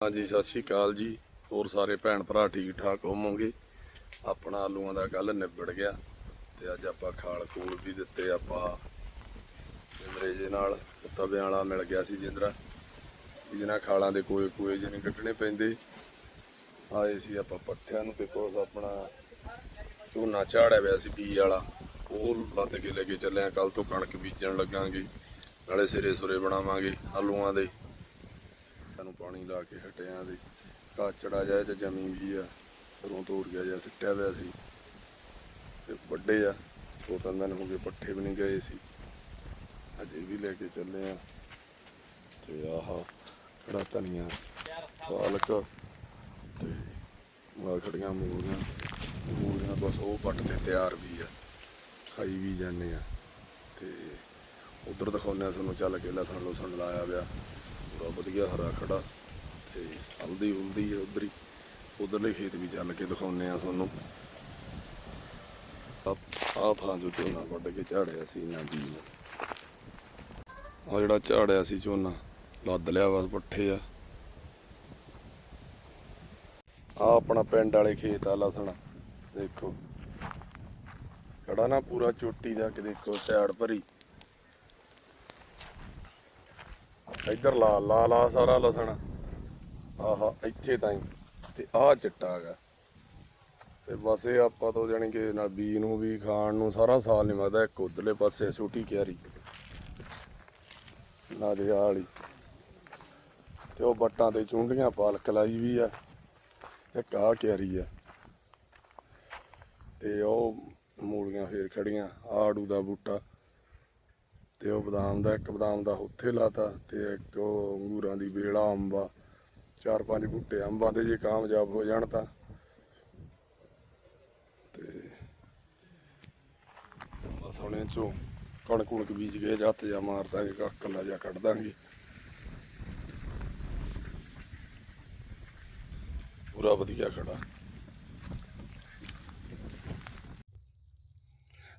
ਹਾਂਜੀ, ਸਤਿ ਸ਼੍ਰੀ ਅਕਾਲ ਜੀ। ਹੋਰ ਸਾਰੇ ਭੈਣ ਭਰਾ ਠੀਕ ਠਾਕ ਹੋਵੋਗੇ? ਆਪਣਾ ਆਲੂਆਂ ਦਾ ਗੱਲ ਨਿਬੜ ਗਿਆ ਤੇ ਅੱਜ ਆਪਾਂ ਖਾਲ ਖੂਲ ਵੀ ਦਿੱਤੇ ਆਪਾਂ ਜਿੰਦਰੇ ਜੇ ਨਾਲ ਤਵਿਆਂ ਵਾਲਾ ਮਿਲ ਗਿਆ ਸੀ ਜਿੰਦਰਾ। ਜਿਹਨਾਂ ਖਾਲਾਂ ਦੇ ਕੋਏ ਕੋਏ ਜਿਹੇ ਨਹੀਂ ਕੱਢਣੇ ਪੈਂਦੇ। ਆਏ ਸੀ ਆਪਾਂ ਪੱਠਿਆਂ ਨੂੰ ਤੇ ਕੋਸ ਆਪਣਾ ਝੋਨਾ ਝਾੜਿਆ ਹੋਇਆ ਸੀ ਬੀ ਵਾਲਾ। ਉਹ ਲੱਦ ਕੇ ਲੈ ਕੇ ਚੱਲੇ ਆ। ਕੱਲ ਤੋਂ ਕਣਕ ਬੀਜਣ ਲੱਗਾਂਗੇ। ਨਾਲੇ ਸਿਰੇ ਸੁਰੇ ਬਣਾਵਾਂਗੇ ਆਲੂਆਂ ਦੇ। ਸਾਨੂੰ ਪਾਣੀ ਲਾ ਕੇ ਹਟਿਆ ਦੇ ਕਾਚੜਾ ਜਾਏ ਤੇ ਜਮੀ ਵੀ ਆ, ਘਰੋਂ ਤੋੜ ਗਿਆ ਜਾਂ ਸਿੱਟਿਆ ਹੋਇਆ ਸੀ। ਤੇ ਵੱਡੇ ਆ, ਦੋ ਤਿੰਨ ਦਿਨ ਹੋ ਗਏ ਪੱਠੇ ਵੀ ਨਹੀਂ ਗਏ ਸੀ। ਅੱਜ ਇਹ ਵੀ ਲੈ ਕੇ ਚੱਲੇ ਆ। ਤੇ ਆਹ ਖੜਾ ਧਨੀਆ ਪਾਲਕ ਤੇ ਆ ਖੜੀਆਂ ਮੂਲੀਆਂ ਮੂਲੀਆਂ ਬਸ ਉਹ ਪੱਟ ਤੇ ਤਿਆਰ ਵੀ ਆ, ਖਾਈ ਵੀ ਜਾਂਦੇ ਆ। ਤੇ ਉਧਰ ਦਿਖਾਉਂਦੇ ਆ ਤੁਹਾਨੂੰ, ਚੱਲ ਕੇ ਲਸਣ ਲਸਣ ਲਾਇਆ ਪਿਆ। ਪੂਰਾ ਵਧੀਆ ਹਰਾ ਖੜਾ ਤੇ ਹਲਦੀ ਹੁਲਦੀ ਹੈ ਉਧਰ ਹੀ। ਉਧਰਲੇ ਖੇਤ ਵੀ ਚੱਲ ਕੇ ਦਿਖਾਉਂਦੇ ਆ ਤੁਹਾਨੂੰ। ਆ ਥਾਂ ਜੋ ਝੋਨਾ ਵੱਢ ਕੇ ਝਾੜਿਆ ਸੀ ਇਹਨਾਂ ਦੀ। ਆ ਜਿਹੜਾ ਝਾੜਿਆ ਸੀ ਝੋਨਾ, ਲੱਦ ਲਿਆ ਬਸ ਪੱਠੇ ਆ। ਆ ਆਪਣਾ ਪਿੰਡ ਵਾਲੇ ਖੇਤ ਆ ਲਸਣ। ਦੇਖੋ। ਖੜਾ ਨਾ ਪੂਰਾ ਚੋਟੀ ਦਾ ਕਿ ਦੇਖੋ ਸਿਆੜ ਭਰੀ। ਇੱਧਰ ਲਾ ਲਾ ਲਾ ਸਾਰਾ ਲਸਣ। ਆਹਾ, ਇੱਥੇ ਤਾਈਂ ਤੇ ਆਹ ਚਿੱਟਾ ਹੈਗਾ। ਤੇ ਬਸ ਇਹ ਆਪਾਂ ਤੋਂ ਜਾਣੀ ਕਿ ਨਾ ਬੀ ਨੂੰ ਵੀ, ਖਾਣ ਨੂੰ ਸਾਰਾ ਸਾਲ ਨਹੀਂ ਮਗਦਾ ਇੱਕ ਉਧਰਲੇ ਪਾਸੇ ਛੋਟੀ ਕਿਆਰੀ। ਨਾ ਦੇ ਵਾਲੀ। ਤੇ ਉਹ ਬੱਟਾਂ ਤੇ ਚੁੰਡੀਆਂ ਪਾਲਕ ਲਾਈ ਵੀ ਆ। ਇੱਕ ਆਹ ਕਿਆਰੀ ਆ। ਤੇ ਉਹ ਮੂਲੀਆਂ ਫੇਰ ਖੜੀਆਂ, ਆੜੂ ਦਾ ਬੂਟਾ। ਤੇ ਉਹ ਬਦਾਮ ਦਾ, ਇੱਕ ਬਦਾਮ ਦਾ ਉੱਥੇ ਲਾਤਾ ਤੇ ਇੱਕ ਉਹ ਅੰਗੂਰਾਂ ਦੀ ਵੇਲਾ ਅੰਬਾ, ਚਾਰ ਪੰਜ ਬੂਟੇ ਅੰਬਾਂ ਦੇ ਜੇ ਕਾਮਯਾਬ ਹੋ ਜਾਣ ਤਾਂ। ਤੇ ਬਸ ਹੁਣ ਇਹ ਚੋਂ ਕਣਕ ਕੁਣਕ ਬੀਜ ਗਏ ਜੱਤ ਜਾ ਮਾਰ ਦਾਂਗੇ ਕੱਲਾ ਜਾ ਕੱਢ ਦਾਂਗੇ। ਪੂਰਾ ਵਧੀਆ ਖੜਾ।